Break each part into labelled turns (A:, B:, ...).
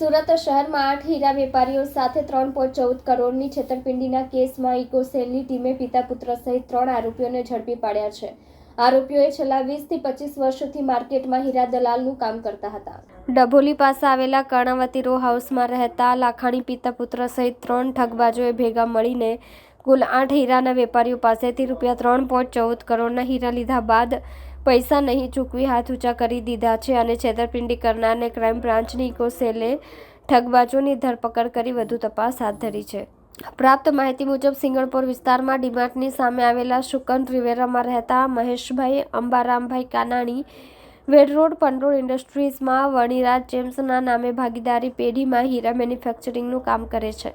A: સુરત શહેરમાં આઠ હીરા વેપારીઓ સાથે ત્રણ પોઈન્ટ ચૌદ કરોડની છેતરપિંડીના કેસમાં ઇકોસેલની ટીમે પિતા પુત્ર સહિત ત્રણ આરોપીઓને ઝડપી પાડ્યા છે. આરોપીઓએ છેલ્લા વીસથી પચીસ વર્ષથી માર્કેટમાં હીરા દલાલનું કામ કરતા હતા. ડભોલી પાસે આવેલા કર્ણાવતી રો હાઉસમાં રહેતા લાખાણી પિતા પુત્ર સહિત ત્રણ ઠગબાજોએ ભેગા મળીને કુલ આઠ હીરાના વેપારીઓ પાસેથી રૂપિયા ત્રણ પોઈન્ટ ચૌદ કરોડના હીરા લીધા બાદ પૈસા નહીં ચૂકવી હાથ ઊંચા કરી દીધા છે અને છેતરપિંડી કરનારને ક્રાઇમ બ્રાન્ચની ઇકોસેલે ઠગબાજોની ધરપકડ કરી વધુ તપાસ હાથ ધરી છે. પ્રાપ્ત માહિતી મુજબ સિંગણપોર વિસ્તારમાં ડીમાર્ટની સામે આવેલા શુકન રિવેરામાં રહેતા મહેશભાઈ અંબારામભાઈ કાનાણી, વેડ રોડ પંડોળ ઇન્ડસ્ટ્રીઝમાં વણીરાજ જેમ્સના નામે ભાગીદારી પેઢીમાં હીરા મેન્યુફેક્ચરિંગનું કામ કરે છે.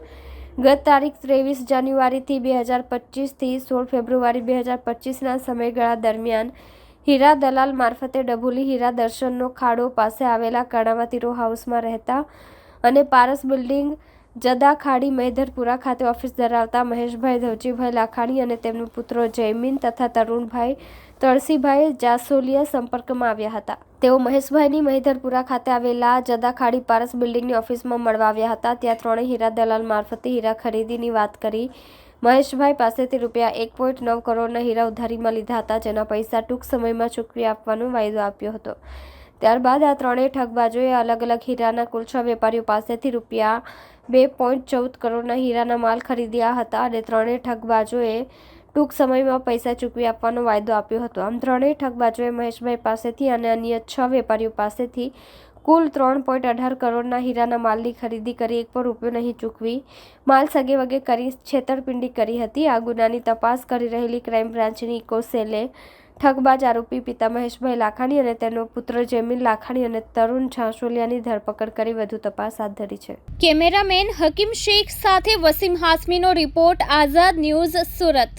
A: ગત તારીખ ત્રેવીસ જાન્યુઆરીથી બે હજાર પચીસથી સોળ ફેબ્રુઆરી બે હજાર પચીસના સમયગાળા દરમિયાન હીરા દલાલ મારફતે ડભોલી હીરા દર્શનનો ખાડો પાસે આવેલા કર્ણાવતી રો હાઉસમાં રહેતા અને પારસ બિલ્ડિંગ જદા ખાડી મહેધરપુરા ખાતે ઓફિસ ધરાવતા મહેશભાઈ ધવજીભાઈ લાખાણી અને તેમનો પુત્રો જયમીન તથા તરુણભાઈ તળસીભાઈ જાસોલિયા સંપર્કમાં આવ્યા હતા. તેઓ મહેશભાઈની મહેધરપુરા ખાતે આવેલા જદા ખાડી પારસ બિલ્ડિંગની ઓફિસમાં મળવા આવ્યા હતા. ત્યાં ત્રણેય હીરા દલાલ મારફતે હીરા ખરીદીની વાત કરી મહેશભાઈ પાસેથી રૂપિયા એક પોઈન્ટ નવ કરોડના હીરા ઉધારીમાં લીધા હતા, જેના પૈસા ટૂંક સમયમાં ચૂકવી આપવાનો વાયદો આપ્યો હતો. ત્યારબાદ આ ત્રણેય ઠગબાજોએ અલગ અલગ હીરાના કુલ છ વેપારીઓ પાસેથી રૂપિયા બે પોઈન્ટ ચૌદ કરોડના હીરાના માલ ખરીદ્યા હતા અને ત્રણેય ઠગબાજોએ ટૂંક સમયમાં પૈસા ચૂકવી આપવાનો વાયદો આપ્યો હતો. આમ ત્રણેય ઠગબાજોએ મહેશભાઈ પાસેથી અને અન્ય છ વેપારીઓ પાસેથી કુલ ત્રણ પોઈન્ટ અઢાર કરોડના હીરાના માલની ખરીદી કરી, એક પણ રૂપિયો નહીં ચૂકવી, માલ સગે વગે કરી, છેતરપિંડી કરી હતી. આ ગુનાની તપાસ કરી રહેલી ક્રાઇમ બ્રાન્ચની ઇકોસેલે ઠગબાજ આરોપી પિતા મહેશભાઈ લાખાણી અને તેનો પુત્ર જેમીન લાખાણી અને તરુણ છાસોલિયાની ધરપકડ કરી વધુ તપાસ હાથ ધરી છે.
B: કેમેરામેન હકીમ શેખ સાથે વસીમ હાસમીનો રિપોર્ટ, આઝાદ ન્યૂઝ સુરત.